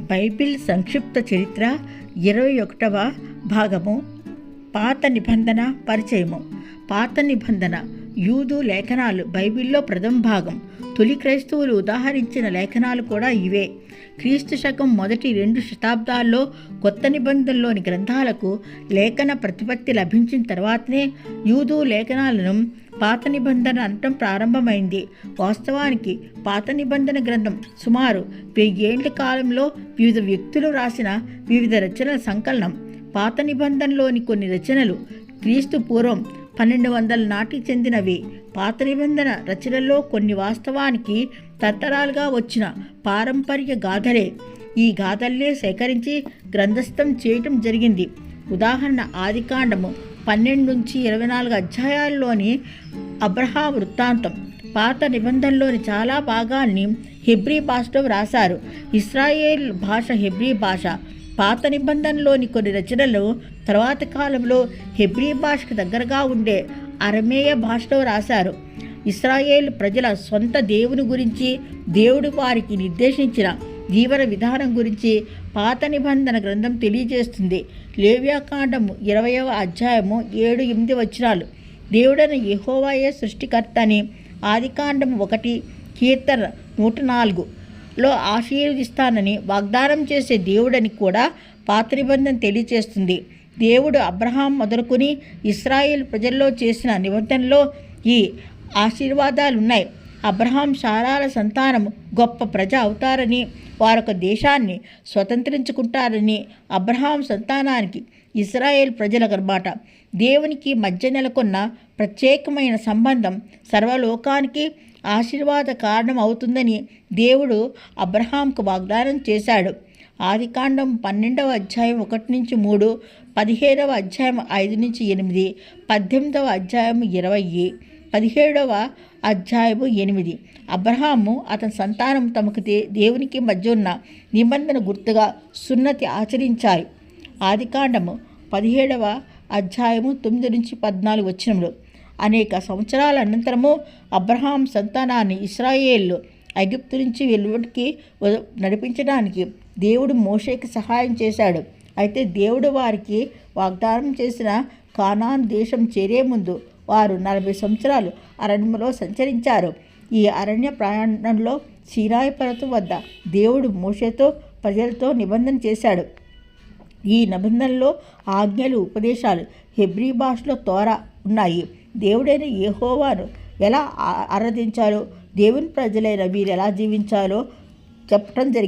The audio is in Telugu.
బైబిల్ సంక్షిప్త చరిత్ర ఇరవై ఒకటవ భాగము. పాత నిబంధన పరిచయము. పాత నిబంధన యూదు లేఖనాలు బైబిల్లో ప్రథమ భాగం. తొలి క్రైస్తవులు ఉదాహరించిన లేఖనాలు కూడా ఇవే. క్రీస్తు శకం మొదటి రెండు శతాబ్దాల్లో కొత్త నిబంధనలోని గ్రంథాలకు లేఖన ప్రతిపత్తి లభించిన తర్వాతనే యూదు లేఖనాలను పాత నిబంధన అనటం ప్రారంభమైంది. వాస్తవానికి పాత నిబంధన గ్రంథం సుమారు వెయ్యేళ్ళ కాలంలో వివిధ వ్యక్తులు రాసిన వివిధ రచనల సంకలనం. పాత నిబంధనలోని కొన్ని రచనలు క్రీస్తు పూర్వం పన్నెండు వందల నాటికి చెందినవి. పాత నిబంధన రచనల్లో కొన్ని వాస్తవానికి తరతరాలుగా వచ్చిన పారంపర్య గాథలే. ఈ గాథల్నే సేకరించి గ్రంథస్థం చేయటం జరిగింది. ఉదాహరణ ఆదికాండము పన్నెండు నుంచి ఇరవై నాలుగు అధ్యాయాల్లోని అబ్రహా వృత్తాంతం. పాత నిబంధనలోని చాలా భాగాన్ని హెబ్రీ భాషలో వ్రాశారు. ఇస్రాయేల్ భాష హెబ్రీ భాష. పాత నిబంధనలోని కొన్ని రచనలు తర్వాత కాలంలో హెబ్రీ భాషకు దగ్గరగా ఉండే అరమేయ భాషలో రాశారు. ఇస్రాయేల్ ప్రజల సొంత దేవుని గురించి దేవుడు వారికి నిర్దేశించిన జీవన విధానం గురించి పాత నిబంధన గ్రంథం తెలియజేస్తుంది. లేవ్యాకాండము ఇరవయవ అధ్యాయము ఏడు ఎనిమిది వచనాలు. దేవుడైన యహోవాయే సృష్టికర్త అని ఆదికాండము ఒకటి కీర్తన నూట నాలుగు. లో ఆశీర్వదిస్తానని వాగ్దానం చేసే దేవుడని కూడా పాత నిబంధన తెలియచేస్తుంది. దేవుడు అబ్రహాం మొదలుకొని ఇస్రాయేల్ ప్రజల్లో చేసిన నిబంధనలో ఈ ఆశీర్వాదాలు ఉన్నాయి అబ్రహాం శారాల సంతానం గొప్ప ప్రజ అవుతారని వారొక దేశాన్ని స్వతంత్రించుకుంటారని అబ్రహాం సంతానానికి ఇస్రాయేల్ ప్రజలకన్నమాట దేవునికి మధ్య నెలకొన్న ప్రత్యేకమైన సంబంధం సర్వలోకానికి ఆశీర్వాద కారణం అవుతుందని దేవుడు అబ్రహాంకు వాగ్దానం చేశాడు. ఆదికాండం పన్నెండవ అధ్యాయం ఒకటి నుంచి మూడు పదిహేడవ అధ్యాయం ఐదు నుంచి ఎనిమిది పద్దెనిమిదవ అధ్యాయం ఇరవై పదిహేడవ అధ్యాయము ఎనిమిది. అబ్రహాము అతని సంతానం తమకు దే దేవునికి మధ్య ఉన్న నిబంధన గుర్తుగా సున్నతి ఆచరించారు ఆదికాండము పదిహేడవ అధ్యాయము తొమ్మిది నుంచి పద్నాలుగు వచ్చినప్పుడు అనేక సంవత్సరాల అనంతరము అబ్రహాం సంతానాన్ని ఇస్రాయేళ్ళు ఐగుప్తు నుంచి వెలువడికి నడిపించడానికి దేవుడు మోషేకి సహాయం చేశాడు. అయితే దేవుడు వారికి వాగ్దానం చేసిన కానాన్ దేశం చేరే ముందు వారు నలభై సంవత్సరాలు అరణ్యలో సంచరించారు. ఈ అరణ్య ప్రయాణంలో సీనాయి పర్వతం వద్ద దేవుడు మోషేతో ప్రజలతో నిబంధన చేశాడు. ఈ నిబంధనలో ఆజ్ఞలు ఉపదేశాలు హెబ్రీ భాషలో తోరా ఉన్నాయి. దేవుడైన ఏహోవారు ఎలా ఆరాధించాలో దేవుని ప్రజలైన వీరు ఎలా జీవించాలో చెప్పడం జరిగింది.